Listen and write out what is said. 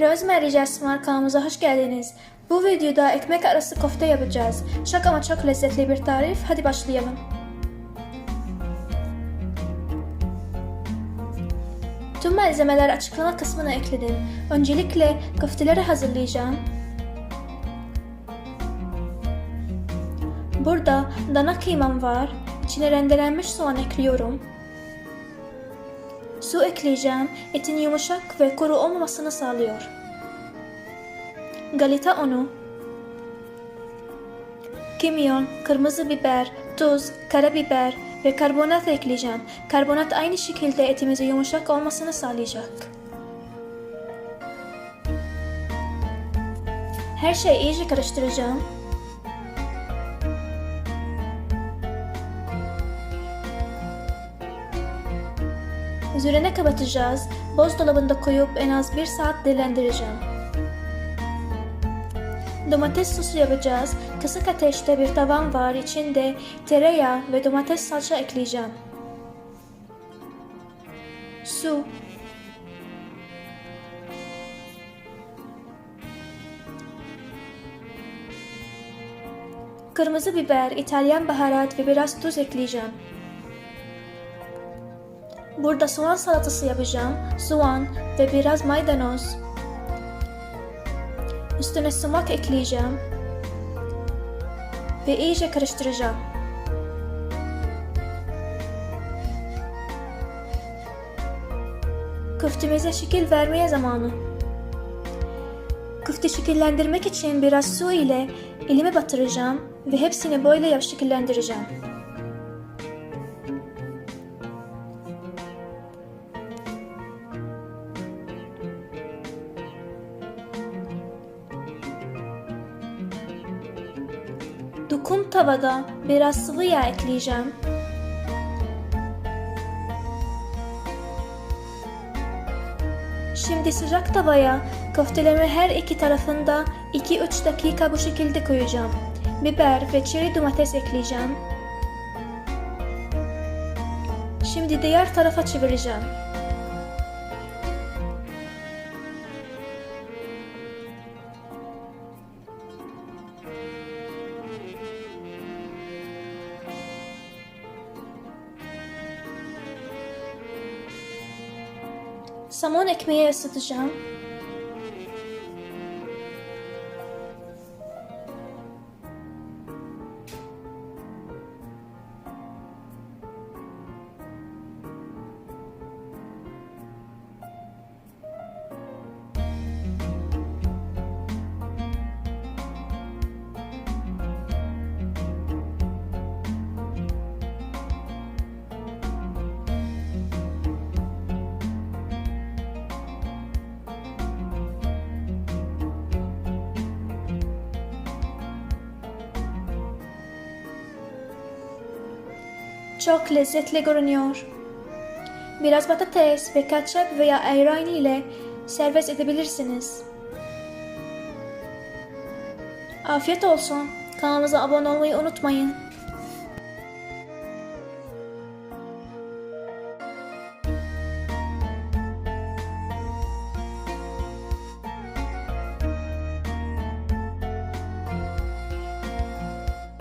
Rosemary Jasmine kanalımıza hoş geldiniz. Bu videoda ekmek arası kofte yapacağız. Şak ama çok lezzetli bir tarif. Hadi başlayalım. Tüm malzemeleri açıklama kısmına ekledim. Öncelikle köfteleri hazırlayacağım. Burada dana kıymam var. İçine rendelenmiş soğan ekliyorum. Su ekleyeceğim. Etin yumuşak ve kuru olmamasını sağlıyor. Galeta unu, kimyon, kırmızı biber, tuz, karabiber ve karbonat ekleyeceğim. Karbonat aynı şekilde etimizi yumuşak olmasını sağlayacak. Her şeyi iyice karıştıracağım. Üzerine kapatacağız. Buzdolabında koyup en az bir saat dinlendireceğim. Domates sosu yapacağız. Kısık ateşte bir tavan var. İçinde tereyağı ve domates salça ekleyeceğim. Su. Kırmızı biber, İtalyan baharat ve biraz tuz ekleyeceğim. Burada soğan salatası yapacağım. Soğan ve biraz maydanoz. Üstüne sumak ekleyeceğim. Ve iyice karıştıracağım. Köftemize şekil vermeye zamanı. Köfte şekillendirmek için biraz su ile elimi batıracağım ve hepsini böyle şekillendireceğim. Dokun tavada biraz sıvı yağ ekleyeceğim. Şimdi sıcak tavaya köftelerimi her iki tarafında 2-3 dakika bu şekilde koyacağım. Biber ve çeri domates ekleyeceğim. Şimdi diğer tarafa çevireceğim. Somon ekmeği ısıtacağım. Çok lezzetli görünüyor. Biraz patates ve ketçap veya ayran ile servis edebilirsiniz. Afiyet olsun. Kanalımıza abone olmayı unutmayın.